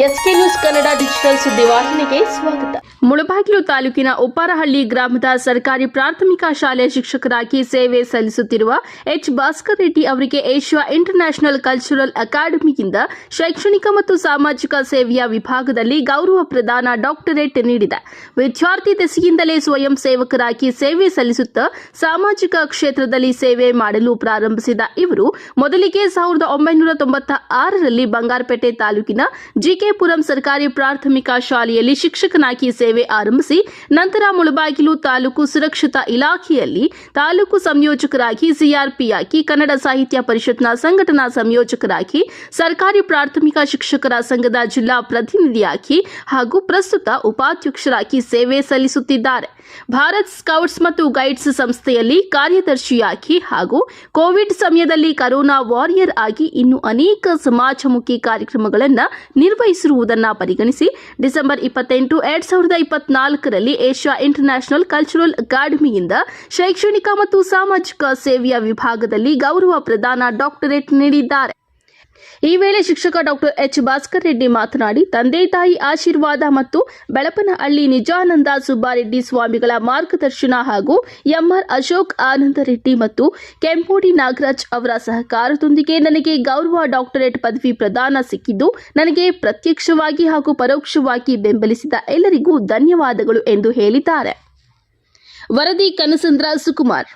S K news Kannada digital ಸುದ್ದಿವಾಹಿನಿಗೆ ಸ್ವಾಗತ. ಮುಳಬಾಗಿಲು ತಾಲೂಕಿನ ಉಪ್ಪಾರಹಳ್ಳಿ ಗ್ರಾಮದ ಸರ್ಕಾರಿ ಪ್ರಾಥಮಿಕ ಶಾಲೆಯ ಶಿಕ್ಷಕರಾಗಿ ಸೇವೆ ಸಲ್ಲಿಸುತ್ತಿರುವ ಎಚ್ ಭಾಸ್ಕರ್ ರೆಡ್ಡಿ ಅವರಿಗೆ ಏಷ್ಯಾ ಇಂಟರ್ನ್ಯಾಷನಲ್ ಕಲ್ಚರಲ್ ಅಕಾಡೆಮಿಯಿಂದ ಶೈಕ್ಷಣಿಕ ಮತ್ತು ಸಾಮಾಜಿಕ ಸೇವೆಯ ವಿಭಾಗದಲ್ಲಿ ಗೌರವ ಪ್ರದಾನ ಡಾಕ್ಟರೇಟ್ ನೀಡಿದೆ. ವಿದ್ಯಾರ್ಥಿ ದೆಸೆಯಿಂದಲೇ ಸ್ವಯಂ ಸೇವಕರಾಗಿ ಸೇವೆ ಸಲ್ಲಿಸುತ್ತಾ ಸಾಮಾಜಿಕ ಕ್ಷೇತ್ರದಲ್ಲಿ ಸೇವೆ ಮಾಡಲು ಪ್ರಾರಂಭಿಸಿದ ಇವರು ಮೊದಲಿಗೆ ಸಾವಿರದ ಒಂಬೈನೂರ ತೊಂಬತ್ತ ಆರರಲ್ಲಿ ಬಂಗಾರಪೇಟೆ ತಾಲೂಕಿನ ಜಿಕೆಪುರಂ ಸರ್ಕಾರಿ ಪ್ರಾಥಮಿಕ ಶಾಲೆಯಲ್ಲಿ ಶಿಕ್ಷಕನಾಗಿ ಸೇವೆ ಆರಂಭಿಸಿ ನಂತರ ಮುಳಬಾಗಿಲು ತಾಲೂಕು ಸುರಕ್ಷತಾ ಇಲಾಖೆಯಲ್ಲಿ ತಾಲೂಕು ಸಂಯೋಜಕರಾಗಿ ಸಿಆರ್ಪಿಯಾಗಿ ಕನ್ನಡ ಸಾಹಿತ್ಯ ಪರಿಷತ್ನ ಸಂಘಟನಾ ಸಂಯೋಜಕರಾಗಿ, ಸರ್ಕಾರಿ ಪ್ರಾಥಮಿಕ ಶಿಕ್ಷಕರ ಸಂಘದ ಜಿಲ್ಲಾ ಪ್ರತಿನಿಧಿಯಾಗಿ ಹಾಗೂ ಪ್ರಸ್ತುತ ಉಪಾಧ್ಯಕ್ಷರಾಗಿ ಸೇವೆ ಸಲ್ಲಿಸುತ್ತಿದ್ದಾರೆ. ಭಾರತ್ ಸ್ಕೌಟ್ಸ್ ಮತ್ತು ಗೈಡ್ಸ್ ಸಂಸ್ಥೆಯಲ್ಲಿ ಕಾರ್ಯದರ್ಶಿಯಾಗಿ ಹಾಗೂ ಕೋವಿಡ್ ಸಮಯದಲ್ಲಿ ಕರೋನಾ ವಾರಿಯರ್ ಆಗಿ ಇನ್ನು ಅನೇಕ ಸಮಾಜಮುಖಿ ಕಾರ್ಯಕ್ರಮಗಳನ್ನು ನಿರ್ವಹಿಸಿರುವುದನ್ನು ಪರಿಗಣಿಸಿ, ಡಿಸೆಂಬರ್ ಇಪ್ಪತ್ತೆಂಟು, ಎರಡ್ ಸಾವಿರದ ಇಪ್ಪತ್ನಾಲ್ಕರಲ್ಲಿ ಏಷ್ಯಾ ಇಂಟರ್ನ್ಯಾಷನಲ್ ಕಲ್ಚರಲ್ ಅಕಾಡೆಮಿಯಿಂದ ಶೈಕ್ಷಣಿಕ ಮತ್ತು ಸಾಮಾಜಿಕ ಸೇವೆಯ ವಿಭಾಗದಲ್ಲಿ ಗೌರವ ಪ್ರದಾನ ಡಾಕ್ಟರೇಟ್ ನೀಡಿದ್ದಾರೆ. ಈ ವೇಳೆ ಶಿಕ್ಷಕ ಡಾಕ್ಟರ್ ಎಚ್ ಭಾಸ್ಕರ್ ರೆಡ್ಡಿ ಮಾತನಾಡಿ, ತಂದೆ ತಾಯಿ ಆಶೀರ್ವಾದ ಮತ್ತು ಬೆಳಪನಹಳ್ಳಿ ನಿಜಾನಂದ ಸುಬ್ಬಾರೆಡ್ಡಿ ಸ್ವಾಮಿಗಳ ಮಾರ್ಗದರ್ಶನ ಹಾಗೂ ಎಂಆರ್ ಅಶೋಕ್ ಆನಂದ ರೆಡ್ಡಿ ಮತ್ತು ಕೆಂಪೋಡಿ ನಾಗರಾಜ್ ಅವರ ಸಹಕಾರದೊಂದಿಗೆ ನನಗೆ ಗೌರವ ಡಾಕ್ಟರೇಟ್ ಪದವಿ ಪ್ರದಾನ ಸಿಕ್ಕಿದ್ದು, ನನಗೆ ಪ್ರತ್ಯಕ್ಷವಾಗಿ ಹಾಗೂ ಪರೋಕ್ಷವಾಗಿ ಬೆಂಬಲಿಸಿದ ಎಲ್ಲರಿಗೂ ಧನ್ಯವಾದಗಳು ಎಂದು ಹೇಳಿದ್ದಾರೆ. ವರದಿ ಕನಸಂದ್ರ ಸುಕುಮಾರ್.